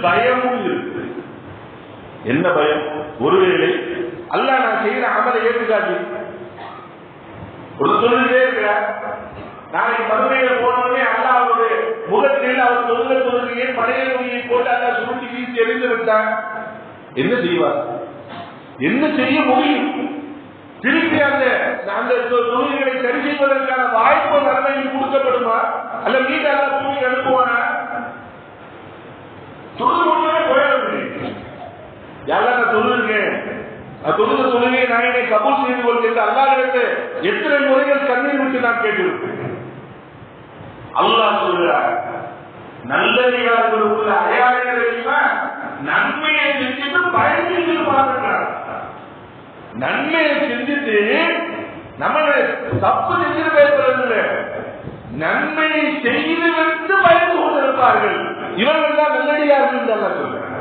பயமும் இருக்கு. என்ன பயம்? ஒருவேளை அல்ல நான் செய்யற அமலை ஏற்றுக்காது ஒரு சொல்லிட்டே இருக்கிற. நாளைக்கு மறுமையில போனோடனே அல்லா அவருடைய முகத்தில் அவர் சொல்ல தொழுகையை பழைய நோயை போட்டு அல்ல சுருட்டி வீசி எறிந்து என்ன செய்வார்? என்ன செய்ய முடியும்? திருப்பி அந்த அந்த தொழில்களை சரி செய்வதற்கான வாய்ப்பு நன்மையில் கொடுக்கப்படுமா? அல்ல மீண்டும் அல்ல பூமி அனுப்புவானா? தொழுது கொண்டுமே போயிட யாரா நான் தொழுதுருக்கேன் நான் தொழுத தொழுகை நான் என்னை கபூல் செய்து கொள்கின்ற அல்லாஹிடத்து எத்தனை முறைகள் கண்ணீர் விட்டு நான் கேட்டிருப்பேன். அல்லாஹ் சொல்கிறார் நல்லடியார்களுக்குள்ள அடையாளங்கள் தெரியுமா நன்மையை செஞ்சுட்டு பயந்து பார்க்கிறார் நன்மையை செஞ்சுட்டு நம்ம தப்பு செஞ்சுட்டு பேசுறது நன்மையை செய்துவிட்டு பயந்து கொண்டிருப்பார்கள். இவர்கள் தான் நல்லடியார்கள் என்று அல்ல சொல்றாங்க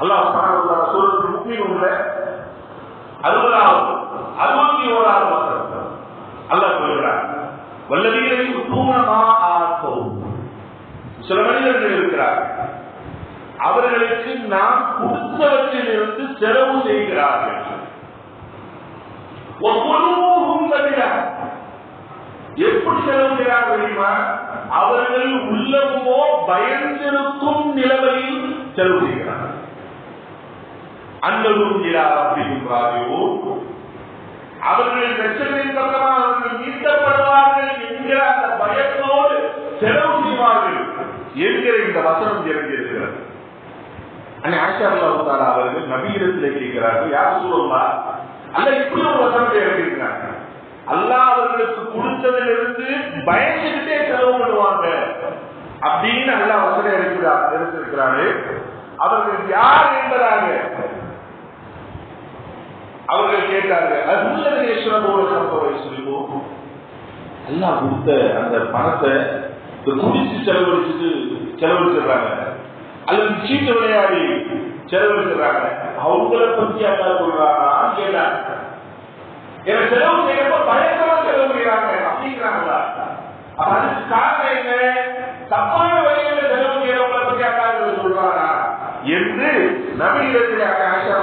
அல்லாஹ் சூரத்து முக்கியம் உள்ள அறுபதாவது அறுபத்தி ஓராவது வசனம் அல்லாஹ் சொல்கிறார் வல்லவீரை தூணமா ஆக்கும் சில மனிதர்கள் இருக்கிறார் அவர்களுக்கு நாம் கொடுத்தவற்றில் இருந்து செலவு செய்கிறார்கள். எப்படி செலவு செய்கிறார்கள் தெரியுமா? அவர்கள் உள்ளமோ பயந்திருக்கும் நிலைமையில் செலவு செய்கிறார்கள். அன்னதும் அப்படிங்கிறாரையோ அவர்கள் பிரச்சனையின் பக்கமாக அவர்கள் மீட்கப்படுவார்கள் என்கிற அந்த பயத்தோடு செலவு செய்வார்கள் என்கிற இந்த வசனம் இறங்கியிருக்கிறது. அவர்கள் நபீரத்தில் கேட்கிறார்கள் யார் சொல்லுவா அல்ல இப்படி ஒரு வசனத்தை இறங்கியிருக்கிறாங்க அல்லா அவர்களுக்கு கொடுத்ததிலிருந்து பயந்துகிட்டே செலவு பண்ணுவாங்க. அப்படின்னு அல்லா வசதி இருக்கிறார் எடுத்திருக்கிறாரு. அவர்கள் யார் என்பதாக அவர்கள் கேட்டார்கள். அது சம்பவம் சொல்லுவோம் அல்லா கொடுத்த அந்த பணத்தை குடிச்சு செலவழிச்சுட்டு செலவழிச்சிடுறாங்க. அல்லது சீட்டு விளையாடி செலவழிச்சிடுறாங்க. அவங்கள பத்தி அல்லா சொல்றாங்க கேட்டாங்க. என செலவு செய்யறப்ப பயங்கரமா செலவு செய்யறாங்க அப்படிங்கிறாங்களா? அதுக்கு காரணம் என்ன? தப்பான வழியில செலவு செய்யறவங்களை பத்தி அல்லாஹ் சொல்றாரா? என்று நபியிடத்தில் ஆஷா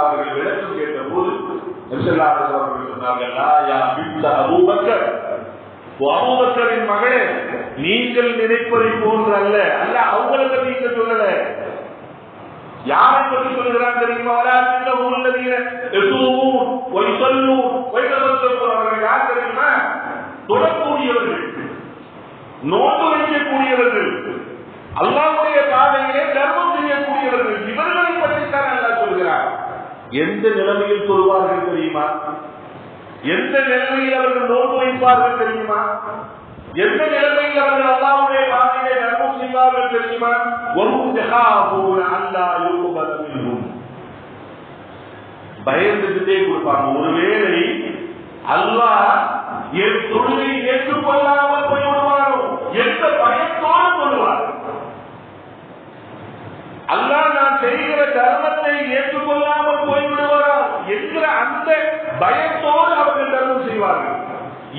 அவர்கள் விளக்கம் கேட்ட போது அவர்கள் சொன்னார்கள் அபூபக்கரின் மகளே நீங்கள் நினைப்பதை போன்று அல்ல. அல்ல அவங்களை பத்தி இங்க சொல்லல. யாரை பற்றி சொல்கிறான் தெரியுமா? வராது உள்ளதீன எசுவும் யார் தெரியுமா? தொடக்கூடியவர்கள் நோட்டு வைக்கக்கூடியவர்கள் அல்லாவுடைய பாதையிலே தர்மம் செய்யக்கூடியவர்கள் இவர்களை பற்றித்தான் அல்லா சொல்கிறார் எந்த நிலைமையில் சொல்வார்கள் தெரியுமா? எந்த நிலைமையில் அவர்கள் நோட்டு வைப்பார்கள் தெரியுமா? எந்த நிலைமையில் அவர்கள் அல்லாவுடைய பாதையிலே தர்மம் செய்வார்கள் தெரியுமா? ஒரு அல்லா இருக்கும் பயந்துகிட்டே கொடுப்பாங்க. ஒருவேளை அல்லாஹ் என் தொழிலை ஏற்றுக்கொள்ளாமல் போய்விடுவாரோ எந்த பயத்தோடு கொள்வார் அல்லாஹ் நான் செய்கிற தர்மத்தை ஏற்றுக்கொள்ளாமல் போய்விடுவாரா என்கிற அந்த பயத்தோடு அவர்கள் தர்மம் செய்வார்கள்.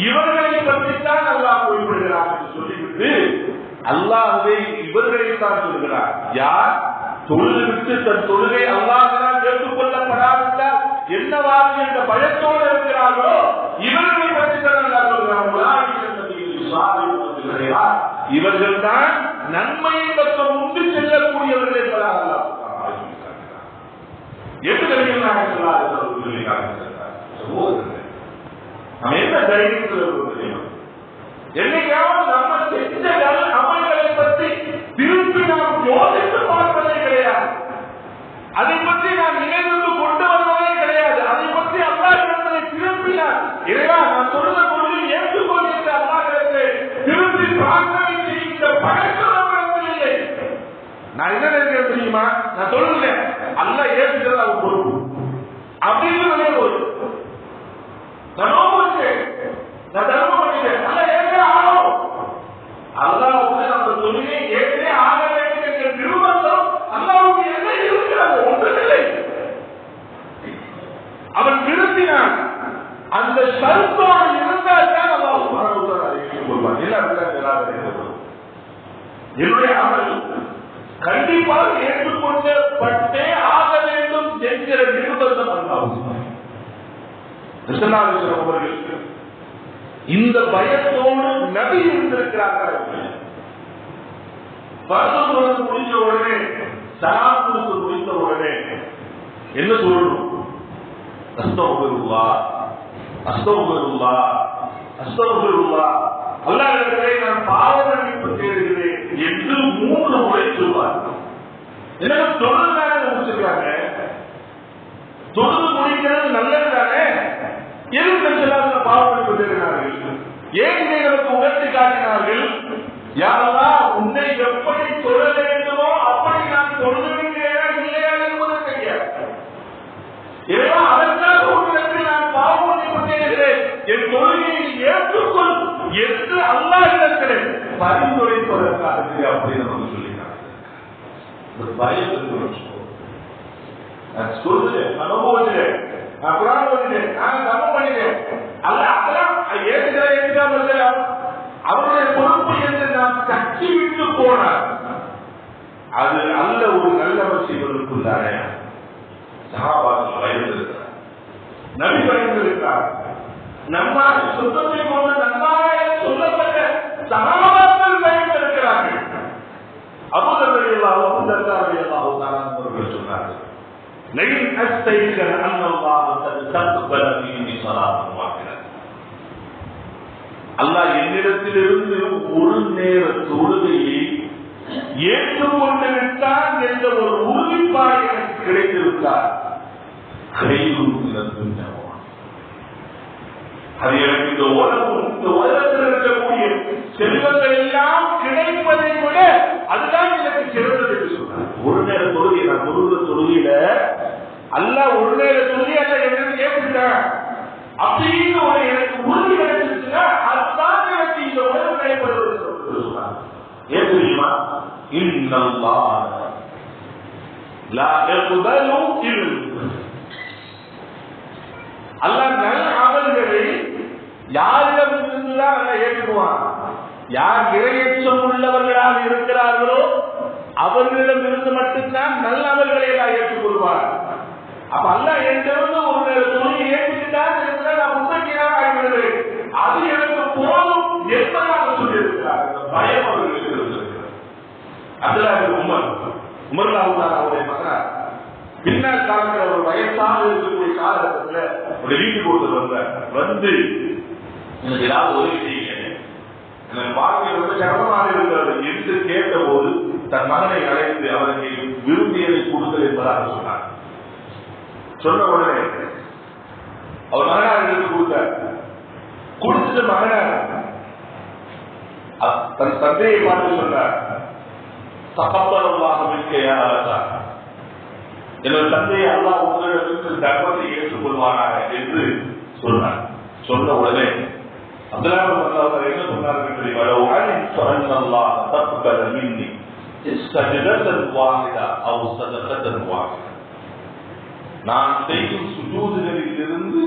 இவர்களை பற்றித்தான் அல்லாஹ் குறிப்பிடுகிறார் என்று சொல்லிவிட்டு அல்லாஹுவை இவர்களை தான் சொல்கிறார் யார்? தொழில் விட்டு தன் தொழுகை அல்லாஹால் ஏற்றுக்கொள்ளப்படாவிட்டால் என்னவாகும் என்ற பயத்தோடு இருக்கிறார்களோ இவர்களை பற்றி தான் அல்லாஹ் சொல்கிறார். இவர்கள் தான் நன்மையை பக்கம் உண்டு செல்லக்கூடியவர்கள் என்பதாக அல்லாஹ் எப்படி நம்ம என்ன தைரியத்தில் தெரியும்? என்னைக்காவது நம்ம செஞ்ச அமல்களை பற்றி திருப்பி நாம் யோசித்து பார்ப்பதே கிடையாது. அதை பற்றி நான் நினைவுக்கு கொண்டு வருவதே கிடையாது. அதை பற்றி அம்மா திரும்பினார் இறைவா நான் சொல்ல பொழுது ஏற்றுக்கொள்கின்ற அல்லாஹிடத்தை திருப்பி பிரார்த்தனை செய்கின்ற பழக்கம் நம்மிடத்தில் இல்லை. நான் என்ன நினைக்கிறேன் தெரியுமா? நான் சொல்லுங்க அல்ல ஏற்றுக்கிறது அவர் பொறுப்பு அப்படின்னு நினைவு தனோ நான் நம்ம தொழிலை ஏற்கனவே ஆக வேண்டும் என்ற நிர்பந்தம் அல்லாவுக்கு என்ன இருக்கிறது ஒன்றுமில்லை அவன் விரும்பினான் அந்த சருத்தோடு இருந்தால் தான் அல்லாஹ். கொள்வான் என்னுடைய அமல் கண்டிப்பாக ஏற்றுக்கொள்ளப்பட்டே ஆக வேண்டும் என்கிற நிர்பந்தம் அல்லாஹ் அவர்கள் இந்த பயத்தோடு நபி இருந்திருக்கிறார்கள். பரதம் முடிஞ்ச உடனே சலாத்துக்கு முடிந்த உடனே என்ன சொல்லணும்? அஸ்தகுல்லா அஸ்தகுல்லா அஸ்தகுல்லா அல்லாஹ்விடத்திலே நான் பாவ மன்னிப்பு தேடுகிறேன் என்று மூன்று முறை சொல்வார் எனக்கு தொழில் முடிச்சிருக்காங்க? தொழுது முடிக்கிறது நல்லது தானே? எதுக்கு செல்லாத பாவ மன்னிப்பு ஏன் இதை நமக்கு உணர்த்தி காட்டினார்கள்? யாரா உன்னை எப்படி சொல்ல வேண்டுமோ அப்படி நான் தொழுகிறேன் இல்லையா என்பது தெரியாது. இறைவா அதற்காக உங்களுக்கு நான் பாவம் கொண்டிருக்கிறேன். என் தொழுகையை ஏற்றுக்கொள் என்று அல்லாஹிடத்திலே பரிந்துரைப்பதற்காக அப்படின்னு நமக்கு சொல்லிட்டாங்க ஒரு பயத்திற்கு நான் சொல்லுறேன் நான் நான் குரான் ஓதிட்டேன் நான் தப்பு பண்ணிட்டேன் அல்ல அதெல்லாம் ஏற்றுக்கிறேன் ஏற்றுக்காம இருக்கலாம் அவருடைய பொறுப்பு என்று நாம் கட்சி விட்டு போனார் அது நல்ல ஒரு நல்லவர் செய்வதற்குள்ளான சகாபாக்கள் பயந்திருக்கிறார் நபி பயந்திருக்கிறார் நம்மால் சுத்தத்தை கொண்டு நன்றாக சொல்லப்பட்ட சகாபாக்கள் பயந்திருக்கிறார்கள். அவர்கள் சொன்னார்கள் அல்லாஹ் என்னிடத்திலிருந்து ஒரு நேர தொழுகையை ஏற்றுக்கொண்டு விட்டான் என்ற ஒரு உறுதிப்பாடு எனக்கு கிடைத்திருந்தார் அது எனக்கு இந்த உலகம் இந்த உலகத்தில் இருக்கக்கூடிய செல்வங்கள் எல்லாம் கிடைப்பதை விட அதுதான் எனக்கு சிறந்தது என்று சொன்னார். ஒரு நேர தொழுகை நான் தொழுகிற தொழுகையில அல்ல ஒரு நேர தொழுகை அல்ல என்னன்னு கேட்டுட்டேன் அப்படின்னு ஒரு எனக்கு உறுதி கிடைச்சிருச்சுன்னா அதுதான் எனக்கு இந்த உலகம் கிடைப்பது சொன்னார் ஏன் தெரியுமா நல்ல அமல்களை யாரிடம் இருந்துதான் ஏற்றுக்குவான் யார் இரையச்சம் உள்ளவர்களாக இருக்கிறார்களோ அவர்களிடம் இருந்து மட்டும்தான் நல்ல அமல்களை எல்லாம் ஏற்றுக்கொள்வார் அப்ப அல்ல எங்கிருந்து ஒரு துணி ஏற்றுக்கிட்டார் என்றால் நான் முன்னணியாக ஆகிவிடுவேன் அது எனக்கு போதும் என்பதாக சொல்லியிருக்கிறார். பயம்? அதுல உமர். உமர்லாவுதான் அவருடைய மகனார் பின்னால் காலத்துல ஒரு வயசாக இருக்கக்கூடிய காலகட்டத்துல ஒரு வீட்டுக்கு ஒருத்தர் வந்தார். வந்து எனக்கு ஏதாவது உதவி செய்யுங்க. எனக்கு வாழ்க்கை ரொம்ப சிரமமாக இருக்கிறது என்று கேட்டபோது தன் மகனை அழைத்து அவருக்கு விரும்பியதை கொடுத்தல் என்பதாக சொன்னார். சொன்ன உடனே அவர் மகனார் எடுத்து கொடுத்தார். கொடுத்துட்டு மகனார் தன் தந்தையை பார்த்து சொன்னார். தகப்பலமாக இருக்கையா எனது தந்தையை அல்லா உங்களிடத்திற்கு தர்மத்தை ஏற்றுக்கொள்வானாக என்று சொன்னார். சொன்ன உடனே அப்துல்லாஹ் என்ன சொன்னார்கள் நான் செய்யும் சுஜூதுகளில் இருந்து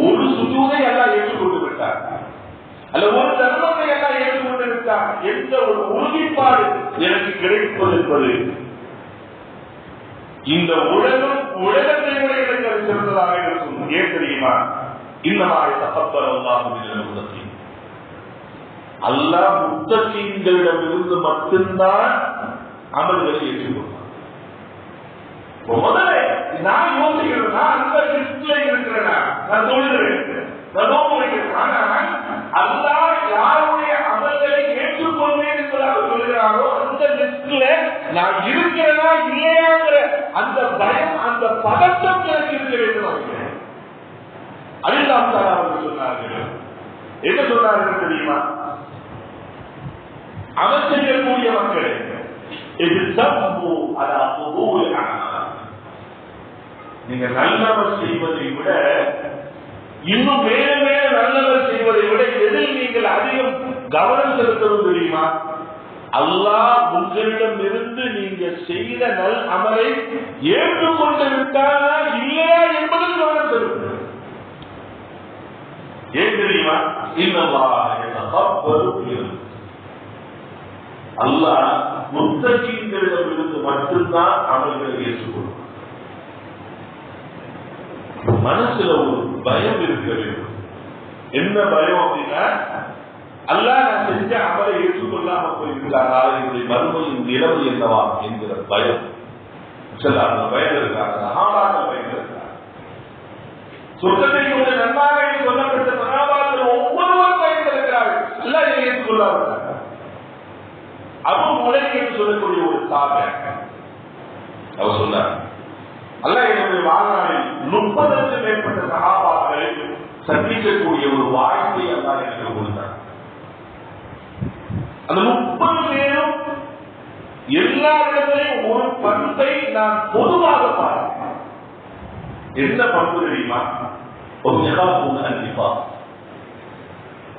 ஒரு சுஜூதை எல்லாம் ஏற்றுக்கொண்டு விட்டார் அல்ல ஒரு தர்மத்தை எல்லாம் ஏற்றுக்கொண்டு விட்டார் ஒரு உறுதிப்பாடு எனக்கு கிடைப்பது என்பது இந்த உலகம் உலகத்தை விட எனக்கு சிறந்ததாக இருக்கும். ஏன் தெரியுமா? இந்த மாதிரி அல்லாஹ் அல்லாஹ் முத்தகீன்களிடம் மட்டும்தான் அமல்களை ஏற்றுக்கொள்வார் முதல்ல நான் யோசிக்கிறேன் நான் அந்த லிஸ்ட்ல இருக்கிறேன் நான் தொழில் இருக்கிறேன் ஆனால் அல்லாஹ் யாருடைய அமல்களை ஏற்றுக்கொள்வேன் என்பதாக சொல்கிறாரோ அந்த லிஸ்ட்ல நான் இருக்கிறேனா இல்லையாங்கிற அந்த பயம் அந்த பதட்டம் எனக்கு இருக்க வேண்டும் அலிலாம் சார் அவர்கள் சொன்னார்கள். என்ன சொன்னார்கள் தெரியுமா? அமல் செய்யக்கூடிய மக்களே இது தப்பு நீங்க நல்லவர் செய்வதை விட இன்னும் மேல மேல நல்லவர் செய்வதை விட எதில் நீங்கள் அதிகம் கவனம் செலுத்தவும் தெரியுமா? அல்லாஹ் உங்களிடம் இருந்து நீங்க செய்த நல் அமலை ஏற்றுக்கொண்டு விட்டாரா இல்லையா என்பதில் கவனம் செலுத்துங்கள். ஏன் தெரியுமா? இன்னல்லா அல்லாஹ் முத்தகீங்களிடமிருந்து மட்டும்தான் அமல்களை ஏற்றுக்கொள்ளும் மனசுல ஒரு பயம் இருக்க வேண்டும் என்ன பயம் அப்படின்னா அல்லாஹ் நான் செஞ்ச அமலை ஏற்றுக்கொள்ளாம போயிருக்கிறாரா. என்னுடைய மறுமையின் நிலவு என்னவா என்கிற பயம். சில அந்த பயம் இருக்காங்க சகாபாக்கள் பயம் இருக்காங்க சொர்க்கத்தை கொண்டு நன்றாக சொல்லப்பட்ட சகாபாக்கள் ஒவ்வொருவர் பயன் இருக்கிறார்கள். எல்லாம் இதை ஏற்றுக்கொள்ளாமல் அபு முளைக்கு என்று சொல்லக்கூடிய ஒரு சாதனை அவர் சொன்னார் அல்ல என்னுடைய வாழ்நாளில் முப்பதற்கு மேற்பட்ட சகாபாக்களை சந்திக்கக்கூடிய ஒரு வாய்ப்பை அல்லா எனக்கு கொடுத்தார். அந்த முப்பது பேரும் எல்லா இடத்திலையும் ஒரு பண்பை நான் பொதுவாக பார்க்கிறேன். என்ன பண்பு தெரியுமா? ஒரு நிகாபும் கண்டிப்பா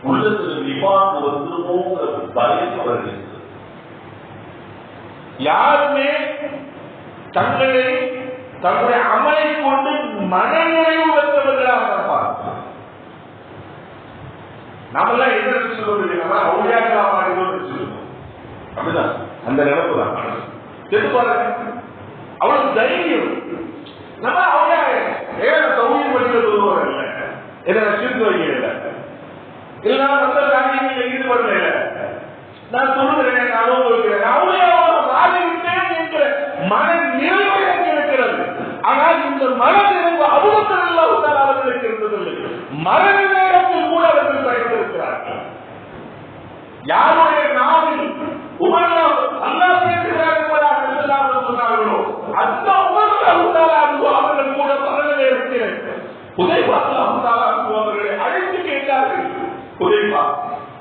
உள்ளத்தில் நிபாக்கு வந்துருமோங்கிற பயம் அவர்கள் யாருமே தங்களை தன்னுடைய அமலை கொண்டு மனநிறைவு பெற்றவர்களாக இருப்பார். நாமெல்லாம் என்ன சொல்லுவோம்? தெரியுமா அவுளியாக்களா மாறிடுவோம் சொல்லுவோம். அப்படிதான். அந்த நினைப்பு தான். தெரிந்து பாருங்க தைரியம். நம்ம அவுளியா ஏன் சௌரியம் படிக்கிறது சொல்லுவாங்க இல்ல. என்ன சிரித்து வைக்கல இல்லாம மற்ற காரியங்களில் ஈடுபடல நான் சொல்லுகிறேன் நான் அனுபவிக்கிறேன் அவுளியாவோட மாறிவிட்டேன் என்ற மன நிறைவு எனக்கு இருக்கிறது ஆனால் இந்த மன நிறைவு அபுபக்கர் இல்லாவிட்டால் அவர்களுக்கு இருந்ததில்லை மரண நேரத்தில் கூட அவர்கள் பயந்திருக்கிறார்கள் யாருடைய நாவில் உமர்னா அல்லா பேசுகிறார் என்பதாக சொல்லாமல் சொன்னார்களோ? அந்த உமர் அவர்கள் கூட மரண நேரத்தில் உதய்பா அவர்களை அழைத்து கேட்டார்கள். உதய்பா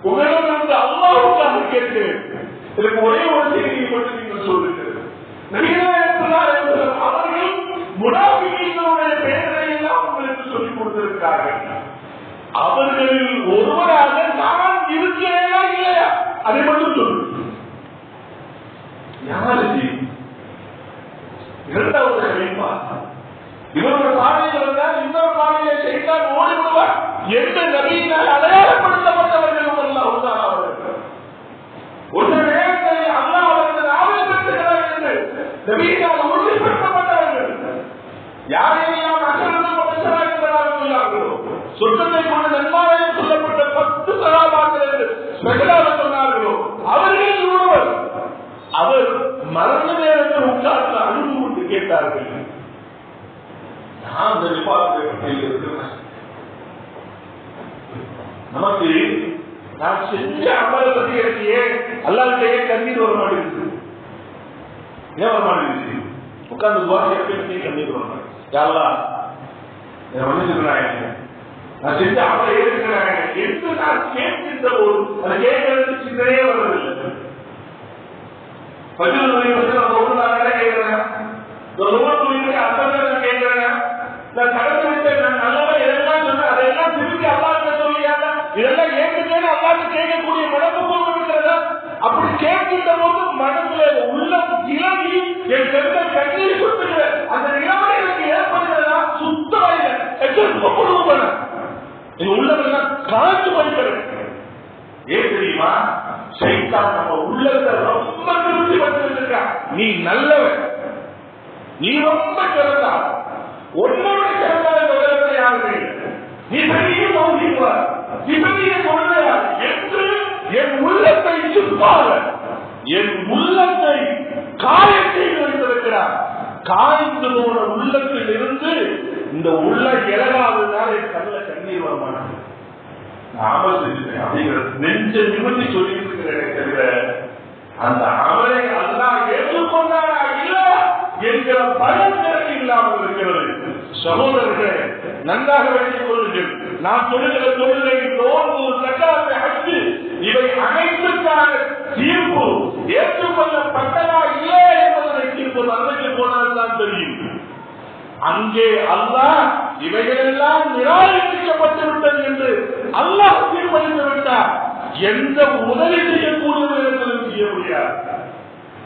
உங்களிடமிருந்து அல்லாவுக்காக கேட்கிறேன் எனக்கு ஒரே ஒரு செய்தியை மட்டும் நீங்கள் சொல்லுங்கள். அவர்கள் முனாபிகளுடைய பெயர்களை எல்லாம் உங்களுக்கு சொல்லிக் கொடுத்திருக்கிறார்கள். அவர்களில் ஒருவராக நான் இருக்கிறேனா இல்லையா? அதை மட்டும் சொல்லு. யாரு இரண்டாவது கலைப்பா இவரோட பாதையில் இருந்தால் இன்னொரு பாதையை செய்தால் ஓடிவிடுவார் எந்த நபியினால் அடையாளப்படுத்தப்பட்டவர்கள் அல்லாஹ் அவர்கள். ஒரு நேரத்தில் அல்லாஹ் அவர்கள் ஆவணப்படுத்துகிறார் என்று நபியினால் உறுதிப்படுத்தப்பட்டவர்கள். யாரையெல்லாம் அகர்ந்து படைத்தவர்களோ சொர்க்கத்தை கொண்டு நன்மாராயம் சொல்லப்பட்ட பத்து சகாபாக்கள் சொன்னார்களோ? அவர்கள் ஒருவர். அவர் மரண நேரத்தில் உட்கார்ந்து அழுது கொண்டு கேட்டார்கள். நான் அந்த நிபாத்தை இருக்கிறேன் நமக்கு நான் செஞ்ச அமல் பத்தி எனக்கு ஏன் அல்லாஹ் ஏன் கண்ணீர் வர மாட்டேங்குது? ஏன் வர மாட்டேங்குது? உட்கார்ந்து துவா கேட்க கண்ணீர் வர மாட்டேங்குது? யாரெல்லாம்? என் மன்னிச்சுக்கிறாங்க செஞ்ச அமலை ஏற்கிறாங்க என்று நான் கேட்கின்ற போது அதை கேட்கறதுக்கு சிந்தனையே பதில் நான் ஒரு நாளே கேட்கிறேன். ஒரு நூறு நோய்க்கு நான் கேட்கிறேன். நான் கடந்து விட்டேன். நான் நல்லவன். எதெல்லாம் சொன்னேன் அதெல்லாம் திருப்பி அல்லாட்ட சொல்லியாங்க. இதெல்லாம் ஏற்றுக்கேன்னு அல்லாட்ட கேட்கக்கூடிய போக இருக்கிறதா? அப்படி கேட்கின்ற போது மனசுல உள்ள இளவி என் பெருந்த கண்ணீர் கொடுத்துக்கிற அந்த நிலைமை எனக்கு ஏற்படுகிறதா? சுத்தமா எச்சரிக்கை என் உள்ளவெல்லாம் காய்ச்சி படிக்கிறேன் ஏன் தெரியுமா? சைத்தான் நம்ம உள்ளத்தை ரொம்ப திருப்தி பட்டு நீ நல்லவன். நீ ரொம்ப சிறந்தா உன்னோட சிறந்த உலகத்தை யாருமே நீ பெரிய மௌலிவா நீ பெரிய குழந்தையா என்று என் உள்ளத்தை சுப்பாக என் உள்ளத்தை காயத்தை வைத்திருக்கிறார். காய்ந்து போன உள்ளத்தில் இருந்து இந்த உள்ள இழகாததுனால என் கண்ணில் கண்ணீர் வர நாம செஞ்சுட்டேன் நெஞ்ச நிமிர்த்தி சொல்லிட்டு இருக்கிறேன் தவிர அந்த அமலை அல்லாஹ் ஏற்றுக்கொண்டாரா இல்ல என்கிற பயம் எனக்கு இல்லாமல் இருக்கிறது. சகோதரர்களே நன்றாக வைத்துக் கொள்ளுங்கள். நான் சொல்லுகிற தொழிலை நோன்பு சட்டாத்தை அச்சு இவை அனைத்துக்கான தீர்ப்பு ஏற்றுக்கொள்ளப்பட்டதா இல்லையா என்பதை தீர்ப்பு மரணத்தில் போனால் தான் தெரியும். அங்கே அல்லாஹ் இவைகளெல்லாம் நிராகரிக்கப்பட்டு விட்டது என்று அல்லாஹ் தீர்மானித்து விட்டார். எந்த உதவி செய்யக்கூடியது என்பதை செய்ய முடியாது.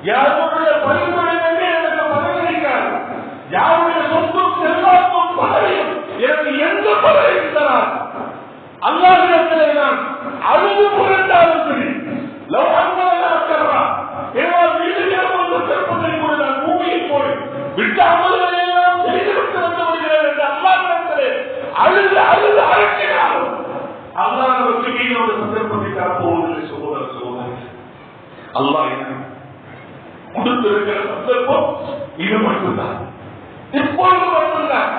யாருடைய பரிந்துரைகளுமே எனக்கு பதவிக்காது யாருடைய சொத்தும் செல்வாக்கும் பதவியும் எனக்கு எந்த பதவியும் தரார் அல்லாஹ் நான் அழுது புரண்டாலும் சரி லவ் அந்த அல்லா எனக்கு கொடுத்திருக்கிற சந்தர்ப்பம் இது மட்டும்தான். இப்பொழுது மட்டும்தான்.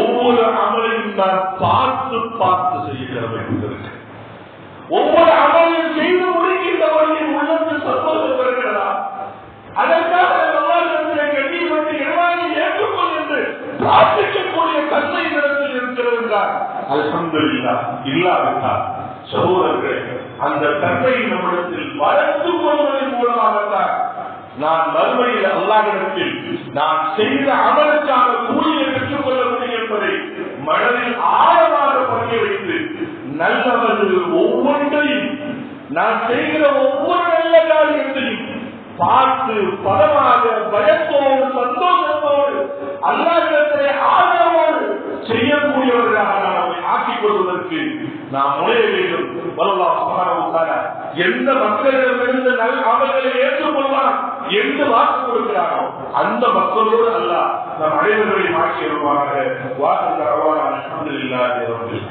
ஒவ்வொரு அமலையும் நான் பார்த்து பார்த்து செய்கிற வேண்டியிருக்கிறேன் ஒவ்வொரு அமலையும் செய்து முடிக்கின்ற வழியில் உள்ளத்தில் சந்தோஷம் வருகிறதா? அதற்காக நல்லாயிரத்திலே கண்ணியப்பட்டு இறைவானை ஏற்றுக்கொள் என்று பிரார்த்திக்கக்கூடிய தன்மை இடத்தில் இருக்கிறது என்றார். அல்ஹம்துலில்லா இல்லாவிட்டால் சகோதரர்களே அந்த தன்மை நம்மிடத்தில் வளர்த்து கொள்வதன் மூலமாகத்தான் நான் மறுமையில் அல்லாவிடத்தில் நான் செய்த அமலுக்கான கூலியை பெற்றுக் கொள்ள முடியும் என்பதை மனதில் ஆழமாக பதிய வைத்து நல்லவர்கள் ஒவ்வொன்றையும் நான் செய்கிற ஒவ்வொரு நல்ல காரியத்தையும் பார்த்து பதமாக பயத்தோடு சந்தோஷத்தோடு அல்லாவிடத்திலே ஆதரவோடு செய்யக்கூடியவர்களாக நாம் நம்மை ஆக்கிக் கொள்வதற்கு நாம் நுழைய வேண்டும் வல்லல்லாஹ் எந்த மக்களிடமிருந்து நல் அமல்களை ஏற்றுக்கொள்வான் என்று வாக்கு கொடுக்கிறானோ அந்த மக்களோடு அல்ல நம் அனைவர்களையும் ஆட்சி வருவாராக வாக்கு தரவான. அல்ஹம்துலில்லாஹி ரப்பில்